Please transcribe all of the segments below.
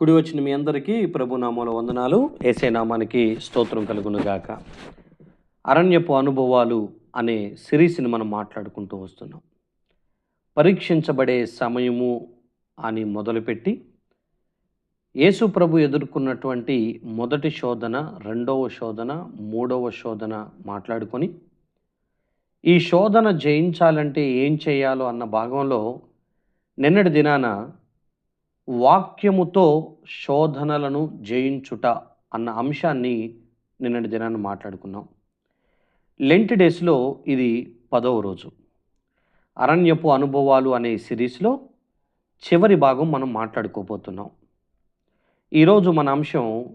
కుడి వచ్చిన మీ అందరికీ ప్రభునామాల వందనాలు. ఏసే నామానికి స్తోత్రం కలుగునుగాక. అరణ్యపు అనుభవాలు అనే సిరీస్ని మనం మాట్లాడుకుంటూ వస్తున్నాం. పరీక్షించబడే సమయము అని మొదలుపెట్టి యేసు ప్రభు ఎదుర్కొన్నటువంటి మొదటి శోధన రెండవ శోధన మూడవ శోధన మాట్లాడుకొని ఈ శోధన జయించాలంటే ఏం చేయాలో అన్న భాగంలో నిన్నటి దినాన వాక్యముతో శోధనలను జయించుట అన్న అంశాన్ని నిన్నటి దినాన్ని మాట్లాడుకున్నాం. లెంట్ డేస్లో ఇది పదవ రోజు. అరణ్యపు అనుభవాలు అనే సిరీస్లో చివరి భాగం మనం మాట్లాడుకోబోతున్నాం. ఈరోజు మన అంశం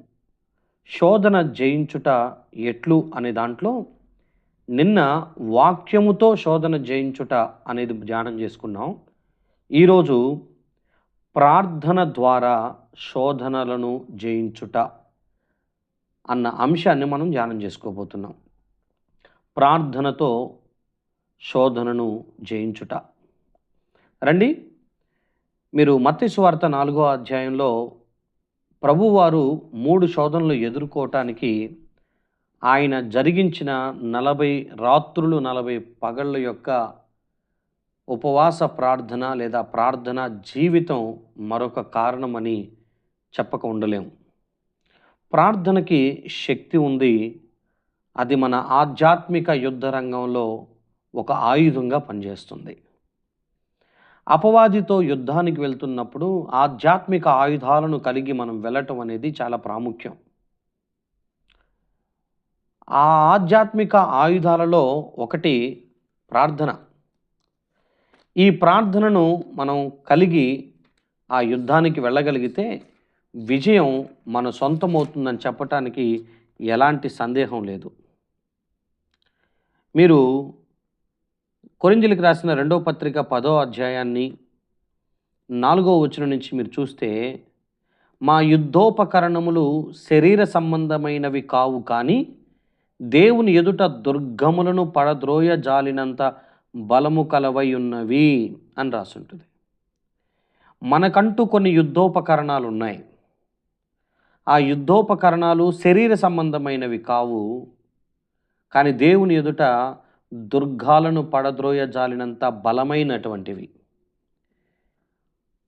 శోధన జయించుట ఎట్లు అనే దాంట్లో నిన్న వాక్యముతో శోధన జయించుట అనేది ధ్యానం చేసుకున్నాం. ఈరోజు ప్రార్థన ద్వారా శోధనలను జయించుట అన్న అంశాన్ని మనం ధ్యానం చేసుకోబోతున్నాం. ప్రార్థనతో శోధనను జయించుట. రండి మీరు మత్తి నాలుగో అధ్యాయంలో ప్రభువారు మూడు శోధనలు ఎదుర్కోవటానికి ఆయన జరిగించిన నలభై రాత్రులు నలభై పగళ్ళ యొక్క ఉపవాస ప్రార్థన లేదా ప్రార్థన జీవితం మరొక కారణమని చెప్పక ఉండలేము ప్రార్థనకి శక్తి ఉంది. అది మన ఆధ్యాత్మిక యుద్ధ రంగంలో ఒక ఆయుధంగా పనిచేస్తుంది. అపవాదితో యుద్ధానికి వెళ్తున్నప్పుడు ఆధ్యాత్మిక ఆయుధాలను కలిగి మనం వెళ్ళటం అనేది చాలా ప్రాముఖ్యం. ఆ ఆధ్యాత్మిక ఆయుధాలలో ఒకటి ప్రార్థన. ఈ ప్రార్థనను మనం కలిగి ఆ యుద్ధానికి వెళ్ళగలిగితే విజయం మన సొంతమవుతుందని చెప్పటానికి ఎలాంటి సందేహం లేదు. మీరు కొరింజలికి రాసిన రెండో పత్రిక పదో అధ్యాయాన్ని నాలుగో వచనం నుంచి మీరు చూస్తే మా యుద్ధోపకరణములు శరీర సంబంధమైనవి కావు కానీ దేవుని ఎదుట దుర్గములను పడద్రోయ జాలినంత బలము కలవై ఉన్నవి అని రాసుంటుంది. మనకంటూ కొన్ని యుద్ధోపకరణాలు ఉన్నాయి. ఆ యుద్ధోపకరణాలు శరీర సంబంధమైనవి కావు. కానీ దేవుని ఎదుట దుర్గాలను పడద్రోయ జాలినంత బలమైనటువంటివి.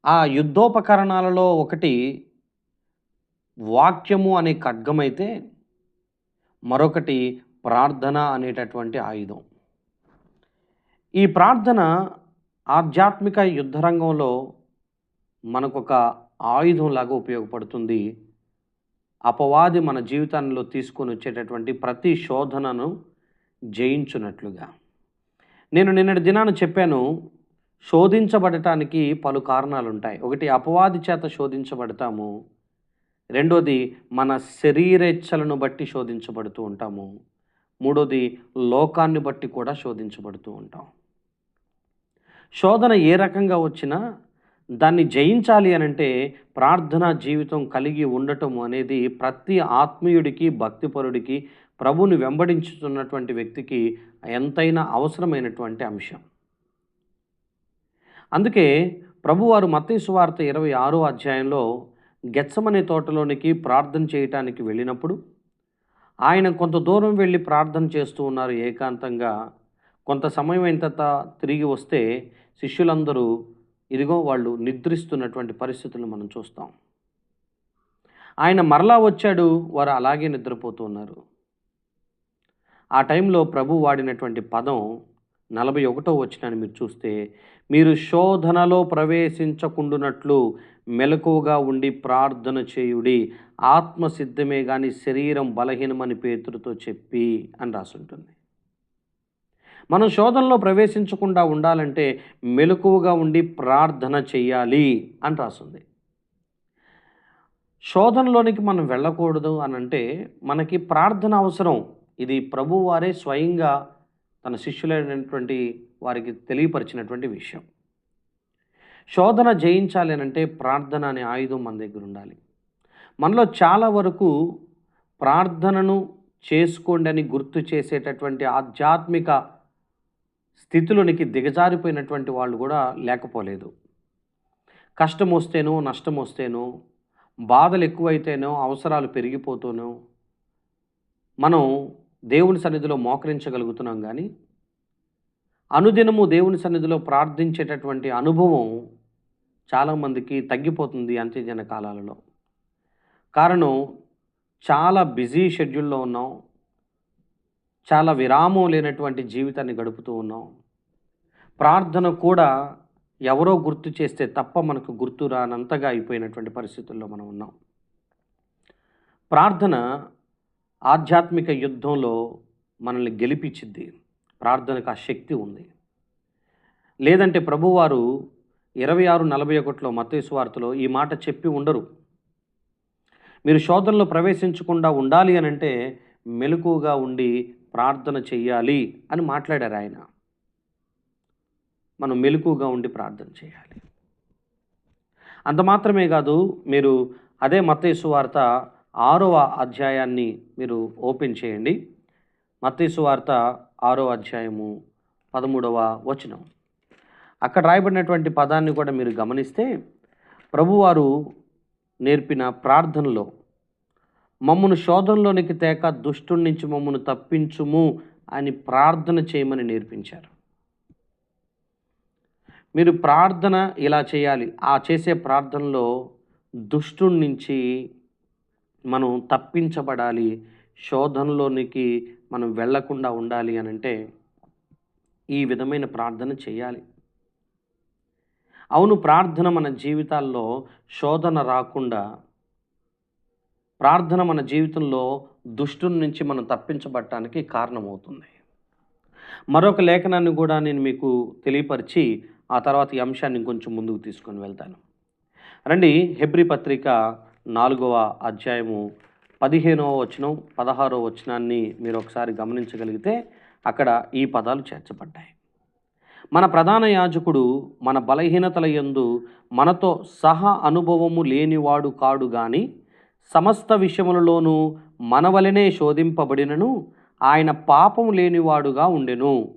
ఆ యుద్ధోపకరణాలలో ఒకటి వాక్యము అనే ఖడ్గమైతే మరొకటి ప్రార్థన అనేటటువంటి ఆయుధం. ఈ ప్రార్థన ఆధ్యాత్మిక యుద్ధరంగంలో మనకొక ఆయుధంలాగా ఉపయోగపడుతుంది. అపవాది మన జీవితంలో తీసుకొని వచ్చేటటువంటి ప్రతి శోధనను జయించున్నట్లుగా నేను నిన్నటి దినాన చెప్పాను శోధించబడటానికి పలు కారణాలు ఉంటాయి ఒకటి అపవాది చేత శోధించబడతాము. రెండోది మన శరీరేచ్ఛలను బట్టి శోధించబడుతూ ఉంటాము. మూడోది లోకాన్ని బట్టి కూడా శోధించబడుతూ ఉంటాం. శోధన ఏ రకంగా వచ్చినా దాన్ని జయించాలి అని అంటే ప్రార్థనా జీవితం కలిగి ఉండటం అనేది ప్రతి ఆత్మీయుడికి భక్తిపరుడికి ప్రభుని వెంబడించుతున్నటువంటి వ్యక్తికి ఎంతైనా అవసరమైనటువంటి అంశం. అందుకే ప్రభువారు మత్తయి ఇరవై ఆరో అధ్యాయంలో గెచ్చమనే తోటలోనికి ప్రార్థన చేయటానికి వెళ్ళినప్పుడు ఆయన కొంత దూరం వెళ్ళి ప్రార్థన చేస్తూ ఉన్నారు ఏకాంతంగా. కొంత సమయం అయిన తర్వాత తిరిగి వస్తే శిష్యులందరూ ఇదిగో వాళ్ళు నిద్రిస్తున్నటువంటి పరిస్థితులను మనం చూస్తాం. ఆయన మరలా వచ్చాడు వారు అలాగే నిద్రపోతున్నారు ఆ టైంలో ప్రభు వాడినటువంటి పదం నలభై ఒకటో వచ్చినాన్ని మీరు చూస్తే మీరు శోధనలో ప్రవేశించకుండునట్లు మెలకువగా ఉండి ప్రార్థన చేయుడి ఆత్మ సిద్ధమే కానీ శరీరం బలహీనమని పేతుడితో చెప్పి అని రాసుంటుంది. మనం శోధనలో ప్రవేశించకుండా ఉండాలంటే మెలకువగా ఉండి ప్రార్థన చెయ్యాలి అని రాస్తుంది శోధనలోనికి మనం వెళ్ళకూడదు అని అంటే మనకి ప్రార్థన అవసరం. ఇది ప్రభువారే స్వయంగా తన శిష్యులైనటువంటి వారికి తెలియపరిచినటువంటి విషయం. శోధన జయించాలి అని అంటే ప్రార్థన అనే ఆయుధం మన దగ్గర ఉండాలి. మనలో చాలా వరకు ప్రార్థనను చేసుకోండి అని గుర్తు చేసేటటువంటి ఆధ్యాత్మిక స్థితిలోనికి దిగజారిపోయినటువంటి వాళ్ళు కూడా లేకపోలేదు. కష్టం వస్తేనో నష్టం వస్తేనో బాధలు ఎక్కువైతేనో అవసరాలు పెరిగిపోతూనో మనం దేవుని సన్నిధిలో మోకరించగలుగుతున్నాం కానీ అనుదినము దేవుని సన్నిధిలో ప్రార్థించేటటువంటి అనుభవం చాలామందికి తగ్గిపోతుంది అంత్యజన కాలాలలో. కారణం చాలా బిజీ షెడ్యూల్లో ఉన్నాం. చాలా విరామం లేనటువంటి జీవితాన్ని గడుపుతూ ఉన్నాం. ప్రార్థన కూడా ఎవరో గుర్తు చేస్తే తప్ప మనకు గుర్తు రానంతగా అయిపోయినటువంటి పరిస్థితుల్లో మనం ఉన్నాం. ప్రార్థన ఆధ్యాత్మిక యుద్ధంలో మనల్ని గెలిపించింది ప్రార్థనకు ఆ శక్తి ఉంది. లేదంటే ప్రభువారు ఇరవై ఆరు నలభై ఒకటిలో మతేసు వార్తలో ఈ మాట చెప్పి ఉండరు. మీరు శోధనలో ప్రవేశించకుండా ఉండాలి అని అంటే మెలకుగా ఉండి ప్రార్థన చెయ్యాలి అని మాట్లాడారు ఆయన. మనం మెలకుగా ఉండి ప్రార్థన చేయాలి. అంత మాత్రమే కాదు మీరు అదే మత్తేసు వార్త ఆరవ అధ్యాయాన్ని మీరు ఓపెన్ చేయండి. మత్తేసు వార్త ఆరో అధ్యాయము పదమూడవ వచనం. అక్కడ రాయబడినటువంటి పదాన్ని కూడా మీరు గమనిస్తే ప్రభువారు నేర్పిన ప్రార్థనలో మమ్మను శోధనలోనికి తేక దుష్టుడి నుంచి మమ్మను తప్పించుము అని ప్రార్థన చేయమని నేర్పించారు. మీరు ప్రార్థన ఇలా చేయాలి. ఆ చేసే ప్రార్థనలో దుష్టుడి నుంచి మనం తప్పించబడాలి. శోధనలోనికి మనం వెళ్ళకుండా ఉండాలి అని అంటే ఈ విధమైన ప్రార్థన చేయాలి. అవును ప్రార్థన మన జీవితాల్లో శోధన రాకుండా ప్రార్థన మన జీవితంలో దుష్టుని నుంచి మనం తప్పించబడటానికి కారణమవుతుంది. మరొక లేఖనాన్ని కూడా నేను మీకు తెలియపరిచి ఆ తర్వాత ఈ అంశాన్ని కొంచెం ముందుకు తీసుకొని వెళ్తాను. రండి హెబ్రి పత్రిక నాలుగవ అధ్యాయము పదిహేనవ వచనం పదహారవ వచనాన్ని మీరు ఒకసారి గమనించగలిగితే అక్కడ ఈ పదాలు చేర్చబడ్డాయి. మన ప్రధాన యాజకుడు మన బలహీనతల యందు మనతో సహ అనుభవము లేనివాడు కాడు కానీ సమస్త విషయములలోనూ మనవలనే శోధింపబడినను ఆయన పాపము లేనివాడుగా ఉండెను.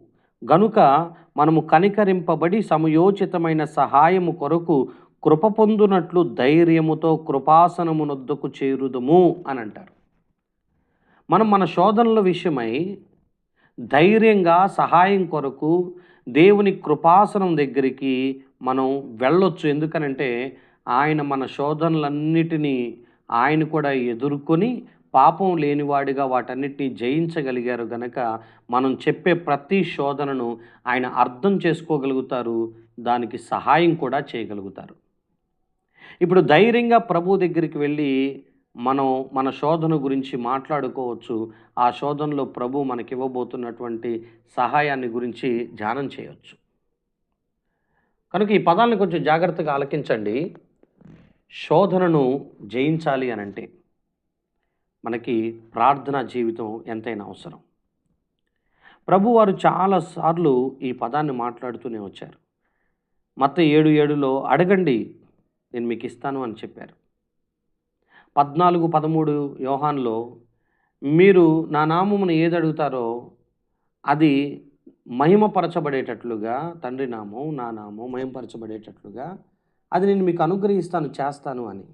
గనుక మనము కనికరింపబడి సమయోచితమైన సహాయము కొరకు కృప పొందునట్లు ధైర్యముతో కృపాసనమునొద్దకు చేరుదుము అని అంటారు మనం మన శోధనల విషయమై ధైర్యంగా సహాయం కొరకు దేవుని కృపాసనం దగ్గరికి మనం వెళ్ళొచ్చు. ఎందుకనంటే ఆయన మన శోధనలన్నిటినీ ఆయన కూడా ఎదుర్కొని పాపం లేనివాడిగా వాటన్నిటిని జయించగలిగారు గనక మనం చెప్పే ప్రతి శోధనను ఆయన అర్థం చేసుకోగలుగుతారు దానికి సహాయం కూడా చేయగలుగుతారు. ఇప్పుడు ధైర్యంగా ప్రభు దగ్గరికి వెళ్ళి మనం మన శోధన గురించి మాట్లాడుకోవచ్చు. ఆ శోధనలో ప్రభు మనకి ఇవ్వబోతున్నటువంటి సహాయాన్ని గురించి ధ్యానం చేయవచ్చు కనుక ఈ పదాలను కొంచెం జాగ్రత్తగా ఆలకించండి. శోధనను జయించాలి అని అంటే మనకి ప్రార్థన జీవితం ఎంతైనా అవసరం. ప్రభు వారు చాలాసార్లు ఈ పదాన్ని మాట్లాడుతూనే వచ్చారు. మత ఏడు ఏడులో అడగండి నేను మీకు ఇస్తాను అని చెప్పారు. పద్నాలుగు పదమూడు యోహాన్లో మీరు నా నామమును ఏది అడుగుతారో అది మహిమపరచబడేటట్లుగా తండ్రి నామం నా నామం మహిమపరచబడేటట్లుగా అది నేను మీకు అనుగ్రహిస్తాను చేస్తాను అని.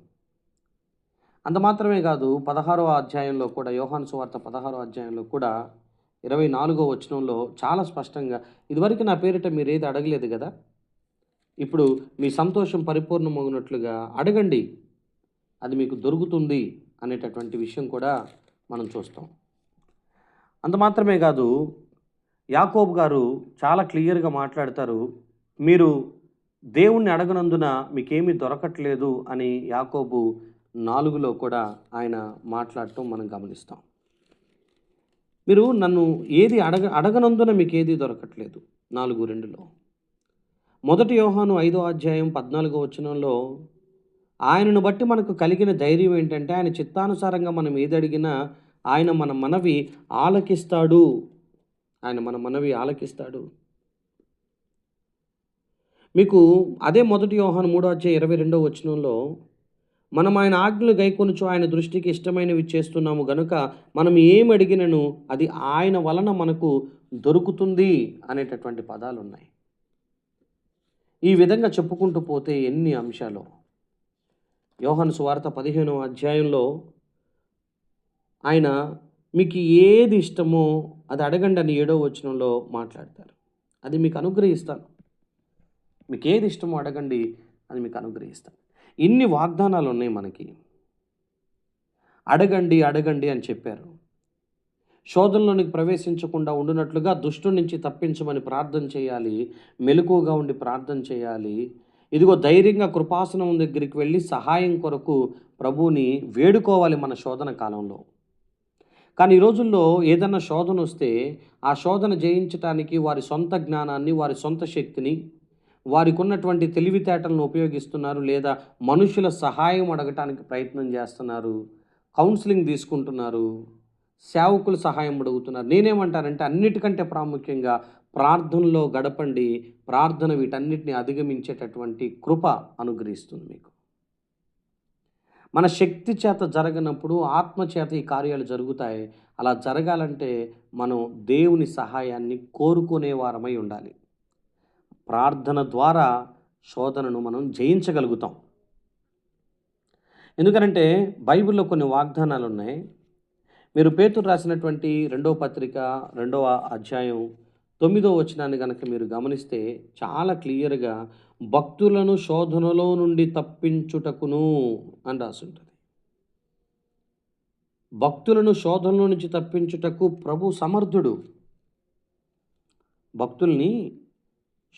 అంత మాత్రమే కాదు పదహారో అధ్యాయంలో కూడా యోహాను సువార్త పదహారో అధ్యాయంలో కూడా ఇరవై నాలుగో వచనంలో చాలా స్పష్టంగా ఇదివరకు నా పేరిట మీరు ఏది అడగలేదు కదా? ఇప్పుడు మీ సంతోషం పరిపూర్ణమగినట్లుగా అడగండి. అది మీకు దొరుకుతుంది అనేటటువంటి విషయం కూడా మనం చూస్తాం. అంత మాత్రమే కాదు యాకోబ్ గారు చాలా క్లియర్గా మాట్లాడతారు మీరు దేవుణ్ణి అడగనందున మీకేమీ దొరకట్లేదు అని యాకోబు నాలుగులో కూడా ఆయన మాట్లాడటం మనం గమనిస్తాం. మీరు నన్ను ఏది అడగ అడగనందున మీకు ఏది దొరకట్లేదు? నాలుగు రెండులో. మొదటి యోహాను ఐదో అధ్యాయం పద్నాలుగో వచనంలో ఆయనను బట్టి మనకు కలిగిన ధైర్యం ఏంటంటే ఆయన చిత్తానుసారంగా మనం ఏది అడిగినా ఆయన మన మనవి ఆలకిస్తాడు. ఆయన మన మనవి ఆలకిస్తాడు. మీకు అదే మొదటి యోహాను మూడో అధ్యాయ ఇరవై రెండో వచనంలో మనం ఆయన ఆజ్ఞలు గైకొనుచు ఆయన దృష్టికి ఇష్టమైనవి చేస్తున్నాము గనుక మనం ఏం అడిగినను అది ఆయన వలన మనకు దొరుకుతుంది అనేటటువంటి పదాలు ఉన్నాయి ఈ విధంగా చెప్పుకుంటూ పోతే ఎన్ని అంశాలు. యోహన్ సువార్త పదిహేనవ అధ్యాయంలో ఆయన మీకు ఏది ఇష్టమో అది అడగండి అని ఏడో వచనంలో మాట్లాడతారు. అది మీకు అనుగ్రహిస్తాను. మీకు ఏది ఇష్టమో అడగండి అది మీకు అనుగ్రహిస్తాను. ఇన్ని వాగ్దానాలు ఉన్నాయి మనకి. అడగండి అడగండి అని చెప్పారు. శోధనలోనికి ప్రవేశించకుండా ఉండునట్లుగా దుష్టు నుంచి తప్పించమని ప్రార్థన చేయాలి. మెలకుగా ఉండి ప్రార్థన చేయాలి. ఇదిగో ధైర్యంగా కృపాసనం దగ్గరికి వెళ్ళి సహాయం కొరకు ప్రభువుని వేడుకోవాలి మన శోధన కాలంలో. కానీ ఈ రోజుల్లో ఏదన్నా శోధన వస్తే ఆ శోధన జయించటానికి వారి సొంత జ్ఞానాన్ని వారి సొంత శక్తిని వారికి ఉన్నటువంటి తెలివితేటలను ఉపయోగిస్తున్నారు లేదా మనుషుల సహాయం అడగటానికి ప్రయత్నం చేస్తున్నారు కౌన్సిలింగ్ తీసుకుంటున్నారు సేవకులు సహాయం అడుగుతున్నారు. నేనేమంటానంటే అన్నిటికంటే ప్రాముఖ్యంగా ప్రార్థనలో గడపండి ప్రార్థన వీటన్నిటిని అధిగమించేటటువంటి కృప అనుగ్రహిస్తుంది మీకు. మన శక్తి చేత జరగనప్పుడు ఆత్మ చేత ఈ కార్యాలు జరుగుతాయి. అలా జరగాలంటే మనం దేవుని సహాయాన్ని కోరుకునే వారమై ఉండాలి. ప్రార్థన ద్వారా శోధనను మనం జయించగలుగుతాం. ఎందుకనంటే బైబిల్లో కొన్ని వాగ్దానాలు ఉన్నాయి మీరు పేతురు రాసినటువంటి రెండవ పత్రిక రెండవ అధ్యాయం తొమ్మిదో వచనాన్ని కనుక మీరు గమనిస్తే చాలా క్లియర్గా భక్తులను శోధనలో నుండి తప్పించుటకును అని రాసుంటుంది భక్తులను శోధనలో నుంచి తప్పించుటకు ప్రభు సమర్థుడు. భక్తుల్ని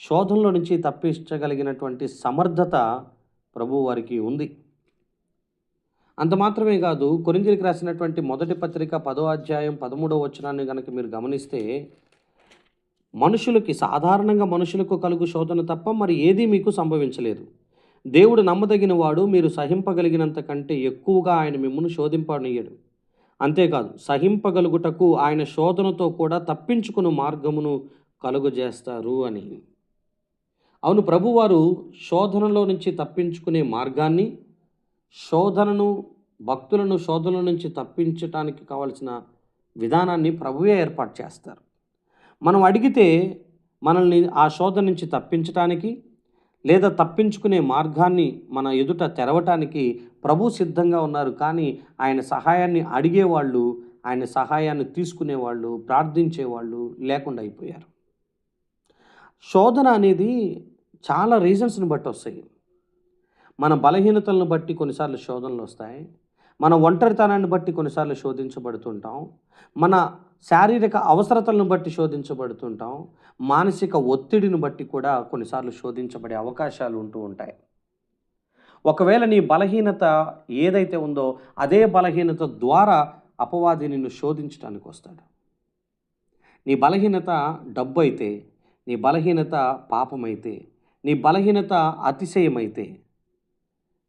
శోధనల నుంచి తప్పించగలిగినటువంటి సమర్థత ప్రభు వారికి ఉంది. అంత మాత్రమే కాదు కొరింథీయులకు రాసినటువంటి మొదటి పత్రిక పదో అధ్యాయం పదమూడవ వచనాన్ని కనుక మీరు గమనిస్తే మనుషులకి సాధారణంగా మనుషులకు కలుగు శోధన తప్ప మరి ఏదీ మీకు సంభవించలేదు. దేవుడు నమ్మదగిన వాడు మీరు సహింపగలిగినంత కంటే ఎక్కువగా ఆయన మిమ్మల్ని శోధింపనీయడు. అంతేకాదు సహింపగలుగుటకు ఆయన శోధనతో కూడా తప్పించుకుని మార్గమును కలుగజేస్తారు అని. అవును ప్రభువారు శోధనలో నుంచి తప్పించుకునే మార్గాన్ని శోధనను భక్తులను శోధనల నుంచి తప్పించటానికి కావలసిన విధానాన్ని ప్రభువే ఏర్పాటు చేస్తారు. మనం అడిగితే మనల్ని ఆ శోధన నుంచి తప్పించటానికి లేదా తప్పించుకునే మార్గాన్ని మన ఎదుట తెరవటానికి ప్రభు సిద్ధంగా ఉన్నారు. కానీ ఆయన సహాయాన్ని అడిగేవాళ్ళు ఆయన సహాయాన్ని తీసుకునేవాళ్ళు ప్రార్థించేవాళ్ళు లేకుండా అయిపోయారు. శోధన అనేది చాలా రీజన్స్ని బట్టి వస్తాయి. మన బలహీనతలను బట్టి కొన్నిసార్లు శోధనలు వస్తాయి. మన ఒంటరితనాన్ని బట్టి కొన్నిసార్లు శోధించబడుతుంటాం. మన శారీరక అవసరతలను బట్టి శోధించబడుతుంటాం. మానసిక ఒత్తిడిని బట్టి కూడా కొన్నిసార్లు శోధించబడే అవకాశాలు ఉంటూ ఉంటాయి. ఒకవేళ నీ బలహీనత ఏదైతే ఉందో అదే బలహీనత ద్వారా అపవాది నిన్ను శోధించడానికి వస్తాడు. నీ బలహీనత డబ్బు అయితే నీ బలహీనత పాపమైతే నీ బలహీనత అతిశయమైతే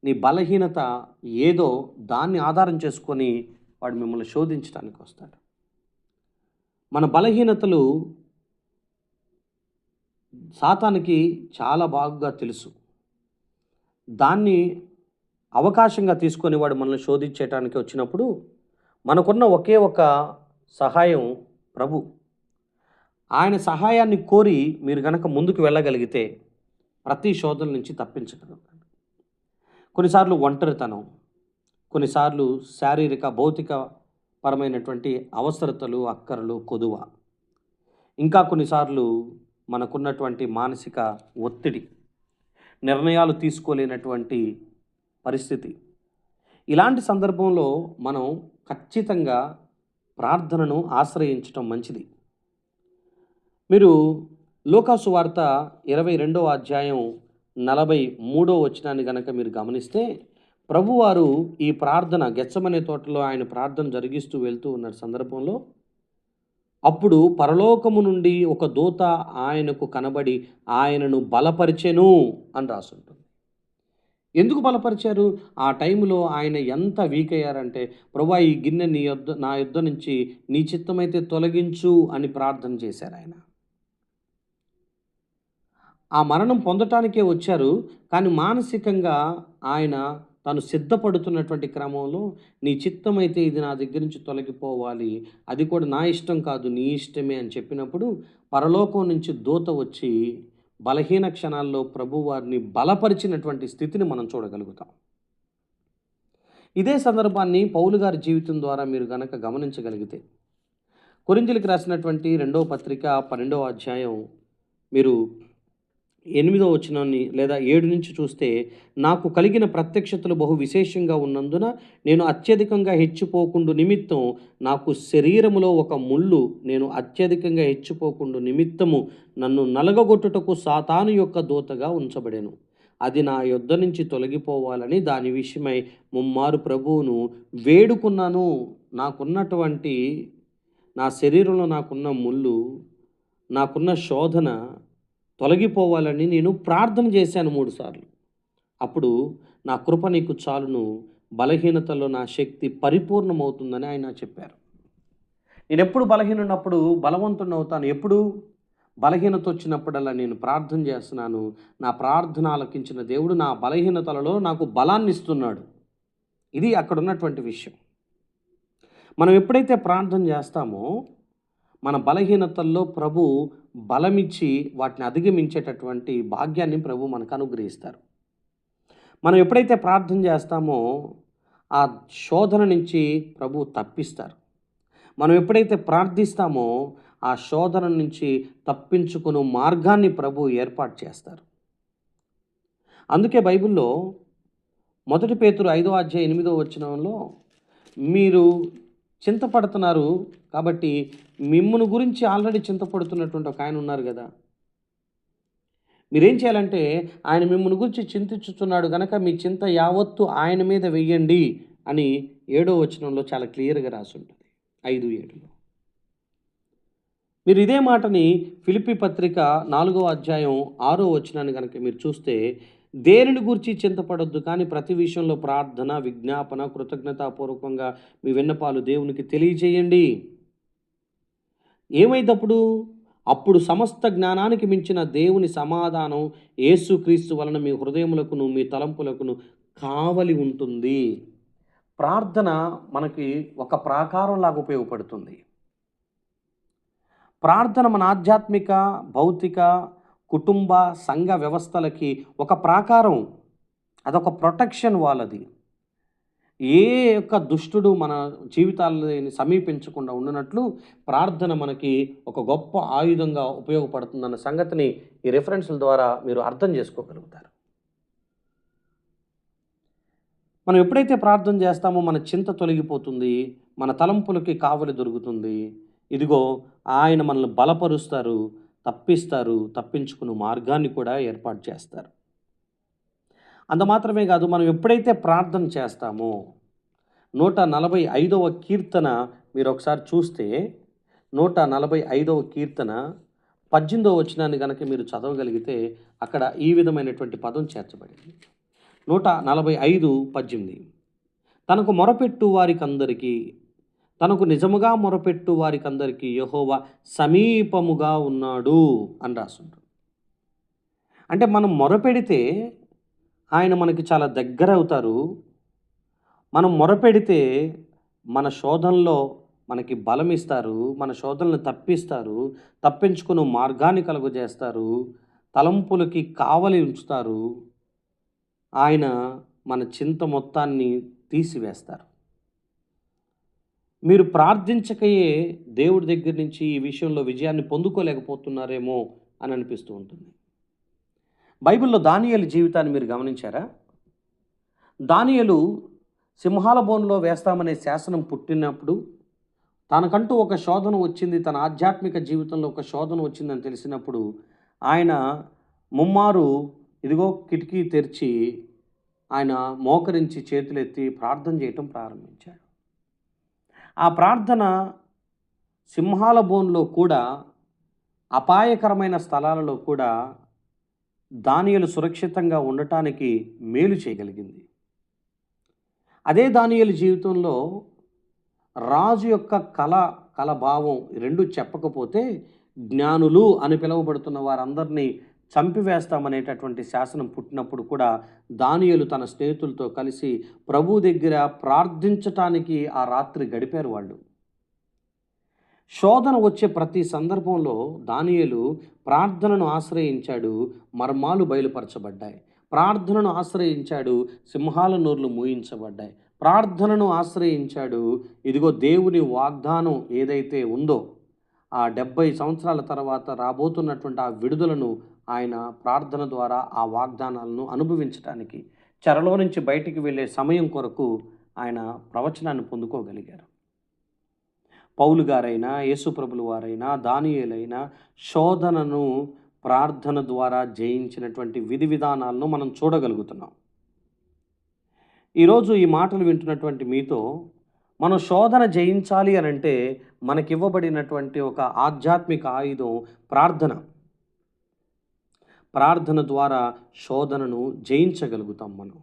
నీ బలహీనత ఏదో దాన్ని ఆధారం చేసుకొని వాడు మిమ్మల్ని శోధించడానికి వస్తాడు. మన బలహీనతలు సాతానికి చాలా బాగా తెలుసు. దాన్ని అవకాశంగా తీసుకొని వాడు మనల్ని శోధించేయటానికి వచ్చినప్పుడు మనకున్న ఒకే ఒక సహాయం ప్రభు. ఆయన సహాయాన్ని కోరి మీరు కనుక ముందుకు వెళ్ళగలిగితే ప్రతి శోధన నుంచి తప్పించగలుగుతాడు కొన్నిసార్లు ఒంటరితనం కొన్నిసార్లు శారీరక భౌతిక పరమైనటువంటి అవసరతలు అక్కరలు కొదువ. ఇంకా కొన్నిసార్లు మనకున్నటువంటి మానసిక ఒత్తిడి నిర్ణయాలు తీసుకోలేనటువంటి పరిస్థితి. ఇలాంటి సందర్భంలో మనం ఖచ్చితంగా ప్రార్థనను ఆశ్రయించటం మంచిది. మీరు లోకాసు వార్త ఇరవై రెండవ అధ్యాయం నలభై మూడో వచనాన్ని గనక మీరు గమనిస్తే ప్రభువారు ఈ ప్రార్థన గెచ్చమనే తోటలో ఆయన ప్రార్థన జరిగిస్తూ వెళ్తూ ఉన్న సందర్భంలో. అప్పుడు పరలోకము నుండి ఒక దూత ఆయనకు కనబడి ఆయనను బలపరిచెను అని రాసుంటుంది. ఎందుకు బలపరిచారు? ఆ టైంలో ఆయన ఎంత వీక్ అయ్యారంటే ప్రభా ఈ గిన్నె నీ యొద్ నా యుద్ధ నుంచి నీ చిత్తమైతే తొలగించు అని ప్రార్థన చేశారు ఆయన. ఆ మరణం పొందటానికే వచ్చారు. కానీ మానసికంగా ఆయన తను సిద్ధపడుతున్నటువంటి క్రమంలో నీ చిత్తమైతే ఇది నా దగ్గర నుంచి తొలగిపోవాలి. అది కూడా నా ఇష్టం కాదు నీ ఇష్టమే అని చెప్పినప్పుడు పరలోకం నుంచి దూత వచ్చి బలహీన క్షణాల్లో ప్రభు వారిని బలపరిచినటువంటి స్థితిని మనం చూడగలుగుతాం. ఇదే సందర్భాన్ని పౌలు గారి జీవితం ద్వారా మీరు గనక గమనించగలిగితే కొరింజలికి రాసినటువంటి రెండవ పత్రిక పన్నెండవ అధ్యాయం మీరు ఎనిమిదో వచనాన్ని లేదా ఏడు నుంచి చూస్తే నాకు కలిగిన ప్రత్యక్షతలు బహు విశేషంగా ఉన్నందున నేను అత్యధికంగా హెచ్చిపోకుండు నిమిత్తం నాకు శరీరములో ఒక ముళ్ళు నేను అత్యధికంగా హెచ్చిపోకుండు నిమిత్తము నన్ను నలగగొట్టుటకు సాతాను యొక్క దూతగా ఉంచబడెను. అది నా యొద్ద నుంచి తొలగిపోవాలని దాని విషయమై ముమ్మారు ప్రభువును వేడుకున్నాను. నాకున్నటువంటి నా శరీరంలో నాకున్న ముళ్ళు నాకున్న శోధన తొలగిపోవాలని నేను ప్రార్థన చేశాను మూడుసార్లు అప్పుడు నా కృప నీకు చాలును బలహీనతలో నా శక్తి పరిపూర్ణమవుతుందని ఆయన చెప్పారు. నేను ఎప్పుడు బలహీనున్నప్పుడు బలవంతుని అవుతాను ఎప్పుడు? బలహీనత వచ్చినప్పుడల్లా నేను ప్రార్థన చేస్తున్నాను. నా ప్రార్థన ఆలకించిన దేవుడు నా బలహీనతలలో నాకు బలాన్ని ఇస్తున్నాడు ఇది అక్కడ ఉన్నటువంటి విషయం. మనం ఎప్పుడైతే ప్రార్థన చేస్తామో మన బలహీనతల్లో ప్రభు బలమిచ్చి వాటిని అధిగమించేటటువంటి భాగ్యాన్ని ప్రభు మనకు అనుగ్రహిస్తారు. మనం ఎప్పుడైతే ప్రార్థన చేస్తామో ఆ శోధన నుంచి ప్రభు తప్పిస్తారు. మనం ఎప్పుడైతే ప్రార్థిస్తామో ఆ శోధన నుంచి తప్పించుకుని మార్గాన్ని ప్రభు ఏర్పాటు చేస్తారు. అందుకే బైబిల్లో మొదటి పేతురు ఐదో అధ్యాయ ఎనిమిదో వచ్చినంలో మీరు చింతపడుతున్నారు కాబట్టి మిమ్మల్ని గురించి ఆల్రెడీ చింతపడుతున్నటువంటి ఒక ఆయన ఉన్నారు కదా. మీరేం చేయాలంటే ఆయన మిమ్మల్ని గురించి చింతించుతున్నాడు కనుక మీ చింత యావత్తు ఆయన మీద వెయ్యండి అని ఏడో వచనంలో చాలా క్లియర్గా రాసి ఉంటుంది ఐదు ఏడులో. మీరు ఇదే మాటని ఫిలిపి పత్రిక నాలుగో అధ్యాయం ఆరో వచనాన్ని కనుక మీరు చూస్తే దేనిని గురించి చింతపడొద్దు కానీ ప్రతి విషయంలో ప్రార్థన విజ్ఞాపన కృతజ్ఞతాపూర్వకంగా మీ విన్నపాలు దేవునికి తెలియజేయండి. ఏమైతప్పుడు? అప్పుడు సమస్త జ్ఞానానికి మించిన దేవుని సమాధానం యేసుక్రీస్తు వలన మీ హృదయములకును మీ తలంపులకును కావలి ఉంటుంది. ప్రార్థన మనకి ఒక ప్రాకారంలాగా ఉపయోగపడుతుంది. ప్రార్థన మన ఆధ్యాత్మిక భౌతిక కుటుంబ సంఘ వ్యవస్థలకి ఒక ప్రాకారం. అదొక ప్రొటెక్షన్ వాళ్ళది. ఏ యొక్క దుష్టుడు మన జీవితాలని సమీపించకుండా ఉండనట్లు ప్రార్థన మనకి ఒక గొప్ప ఆయుధంగా ఉపయోగపడుతుందన్న సంగతిని ఈ రెఫరెన్స్ల ద్వారా మీరు అర్థం చేసుకోగలుగుతారు. మనం ఎప్పుడైతే ప్రార్థన చేస్తామో మన చింత తొలగిపోతుంది మన తలంపులకి కావలి దొరుకుతుంది. ఇదిగో ఆయన మనల్ని బలపరుస్తారు తప్పిస్తారు తప్పించుకుని మార్గాన్ని కూడా ఏర్పాటు చేస్తారు. అంత మాత్రమే కాదు మనం ఎప్పుడైతే ప్రార్థన చేస్తామో నూట నలభై ఐదవ కీర్తన మీరు ఒకసారి చూస్తే నూట నలభై ఐదవ కీర్తన పద్దెనిమిదవ వచనాన్ని కనుక మీరు చదవగలిగితే అక్కడ ఈ విధమైనటువంటి పదం చేర్చబడింది. నూట నలభై ఐదు పద్దెనిమిది. తనకు మొరపెట్టు వారికందరికీ తనకు నిజముగా మొరపెట్టు వారికందరికీ యహోవా సమీపముగా ఉన్నాడు అని రాస్తుంటాడు అంటే మనం మొరపెడితే ఆయన మనకి చాలా దగ్గర అవుతారు. మనం మొరపెడితే మన శోధనలో మనకి బలం ఇస్తారు మన శోధనలు తప్పిస్తారు తప్పించుకుని మార్గాన్ని కలుగజేస్తారు తలంపులకి కావలి ఉంచుతారు. ఆయన మన చింత మొత్తాన్ని తీసివేస్తారు. మీరు ప్రార్థించకయే దేవుడి దగ్గర నుంచి ఈ విషయంలో విజయాన్ని పొందుకోలేకపోతున్నారేమో అని అనిపిస్తూ ఉంటుంది. బైబిల్లో దానియలు జీవితాన్ని మీరు గమనించారా? దానియలు సింహాల బోన్లో వేస్తామనే శాసనం పుట్టినప్పుడు తనకంటూ ఒక శోధన వచ్చింది తన ఆధ్యాత్మిక జీవితంలో ఒక శోధన వచ్చిందని తెలిసినప్పుడు ఆయన ముమ్మారు ఇదిగో కిటికీ తెరిచి ఆయన మోకరించి చేతులెత్తి ప్రార్థన చేయటం ప్రారంభించాడు. ఆ ప్రార్థన సింహాల బోన్లో కూడా అపాయకరమైన స్థలాలలో కూడా దానియలు సురక్షితంగా ఉండటానికి మేలు చేయగలిగింది. అదే దానియలు జీవితంలో రాజు యొక్క కళ కలభావం రెండు చెప్పకపోతే జ్ఞానులు అని పిలువబడుతున్న వారందరినీ చంపివేస్తామనేటటువంటి శాసనం పుట్టినప్పుడు కూడా దానియలు తన స్నేహితులతో కలిసి ప్రభు దగ్గర ప్రార్థించటానికి ఆ రాత్రి గడిపారు వాళ్ళు. శోధన వచ్చే ప్రతి సందర్భంలో దానియలు ప్రార్థనను ఆశ్రయించాడు మర్మాలు బయలుపరచబడ్డాయి. ప్రార్థనను ఆశ్రయించాడు సింహాల నోర్లు మూయించబడ్డాయి. ప్రార్థనను ఆశ్రయించాడు ఇదిగో దేవుని వాగ్దానం ఏదైతే ఉందో ఆ డెబ్బై సంవత్సరాల తర్వాత రాబోతున్నటువంటి ఆ విడుదలను ఆయన ప్రార్థన ద్వారా ఆ వాగ్దానాలను అనుభవించడానికి చెరలో నుంచి బయటికి వెళ్ళే సమయం కొరకు ఆయన ప్రవచనాన్ని పొందుకోగలిగారు. పౌలు గారైనా యేసుప్రభులు వారైనా దానియేలైనా శోధనను ప్రార్థన ద్వారా జయించినటువంటి విధి విధానాలను మనం చూడగలుగుతున్నాం. ఈరోజు ఈ మాటలు వింటున్నటువంటి మీతో మనం శోధన జయించాలి అని అంటే మనకివ్వబడినటువంటి ఒక ఆధ్యాత్మిక ఆయుధం ప్రార్థన. ప్రార్థన ద్వారా శోధనను జయించగలుగుతాం మనం.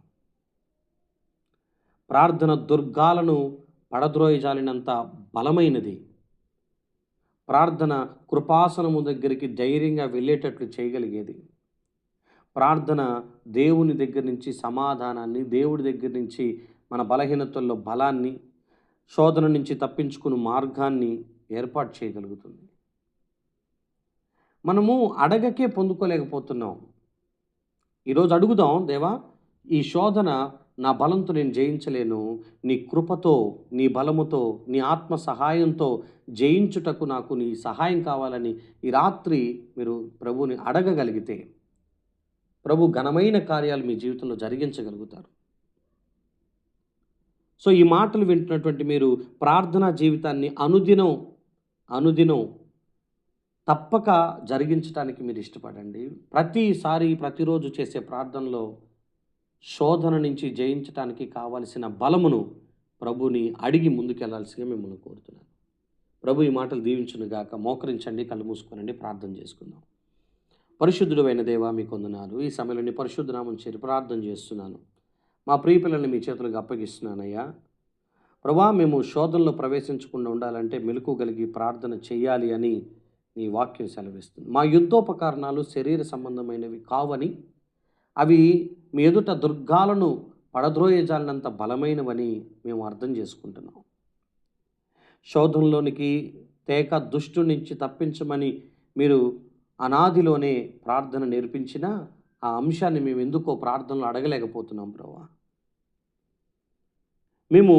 ప్రార్థన దుర్గాలను పడద్రోయజాలినంత బలమైనది. ప్రార్థన కృపాసనము దగ్గరికి ధైర్యంగా వెళ్ళేటట్లు చేయగలిగేది. ప్రార్థన దేవుని దగ్గర నుంచి సమాధానాన్ని దేవుడి దగ్గర నుంచి మన బలహీనతల్లో బలాన్ని శోధన నుంచి తప్పించుకుని మార్గాన్ని ఏర్పాటు చేయగలుగుతుంది. మనము అడగకే పొందుకోలేకపోతున్నాం. ఈరోజు అడుగుదాం దేవా ఈ శోధన నా బలంతో నేను జయించలేను. నీ కృపతో నీ బలముతో నీ ఆత్మ సహాయంతో జయించుటకు నాకు నీ సహాయం కావాలని ఈ రాత్రి మీరు ప్రభుని అడగగలిగితే ప్రభు ఘనమైన కార్యాలు మీ జీవితంలో జరిగించగలుగుతారు. సో ఈ మాటలు వింటున్నటువంటి మీరు ప్రార్థనా జీవితాన్ని అనుదినం అనుదినం తప్పక జరిగించడానికి మీరు ఇష్టపడండి. ప్రతిసారి ప్రతిరోజు చేసే ప్రార్థనలో శోధన నుంచి జయించటానికి కావలసిన బలమును ప్రభుని అడిగి ముందుకెళ్ళాల్సిగా మిమ్మల్ని కోరుతున్నాను. ప్రభు ఈ మాటలు దీవించును గాక మోకరించండి కళ్ళు మూసుకోనండి ప్రార్థన చేసుకుందాం. పరిశుద్ధుడు అయిన దేవా మీకు వందనాలు. ఈ సమయంలో పరిశుద్ధనామం చేరి ప్రార్థన చేస్తున్నాను. మా ప్రియ పిల్లల్ని మీ చేతులకు అప్పగిస్తున్నానయ్యా. ప్రభా మేము శోధనలో ప్రవేశించకుండా ఉండాలంటే మెలకుగలిగి ప్రార్థన చేయాలి అని నీ వాక్యం సెలవిస్తుంది. మా యుద్ధోపకరణాలు శరీర సంబంధమైనవి కావని అవి మీ ఎదుట దుర్గాలను పడద్రోయజాలినంత బలమైనవని మేము అర్థం చేసుకుంటున్నాం. శోధంలోనికి తేక దుష్టు నుంచి తప్పించమని మీరు అనాదిలోనే ప్రార్థన నేర్పించిన ఆ అంశాన్ని మేము ఎందుకో ప్రార్థనలు అడగలేకపోతున్నాం ప్రభా. మేము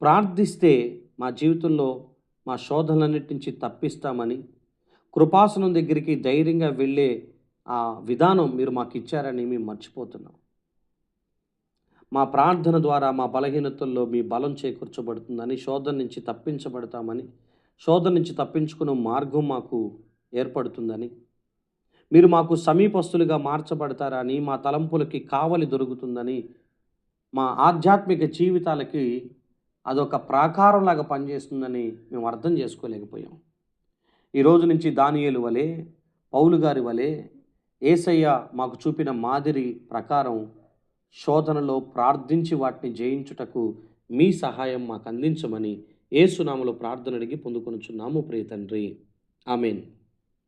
ప్రార్థిస్తే మా జీవితంలో మా శోధనలన్నిటి నుంచి తప్పిస్తామని కృపాసనం దగ్గరికి ధైర్యంగా వెళ్ళే ఆ విధానం మీరు మాకు ఇచ్చారని మేము మర్చిపోతున్నాం. మా ప్రార్థన ద్వారా మా బలహీనతల్లో మీ బలం చేకూర్చబడుతుందని శోధన నుంచి తప్పించబడతామని శోధన నుంచి తప్పించుకునే మార్గం మాకు ఏర్పడుతుందని మీరు మాకు సమీపస్తులుగా మార్చబడతారని మా తలంపులకి కావలి దొరుకుతుందని మా ఆధ్యాత్మిక జీవితాలకి అదొక ప్రాకారంలాగా పనిచేస్తుందని మేము అర్థం చేసుకోలేకపోయాం. ఈ రోజు నుంచి దానియేలు వలె పౌలు గారి వలె ఏసయ్య మాకు చూపిన మాదిరి ప్రకారం శోధనలో ప్రార్థించి వాటిని జయించుటకు మీ సహాయం మాకు అందించమని ఏసునామలో ప్రార్థన అడిగి పొందుకొనుచున్నాము ప్రియ తండ్రి. ఆమెన్.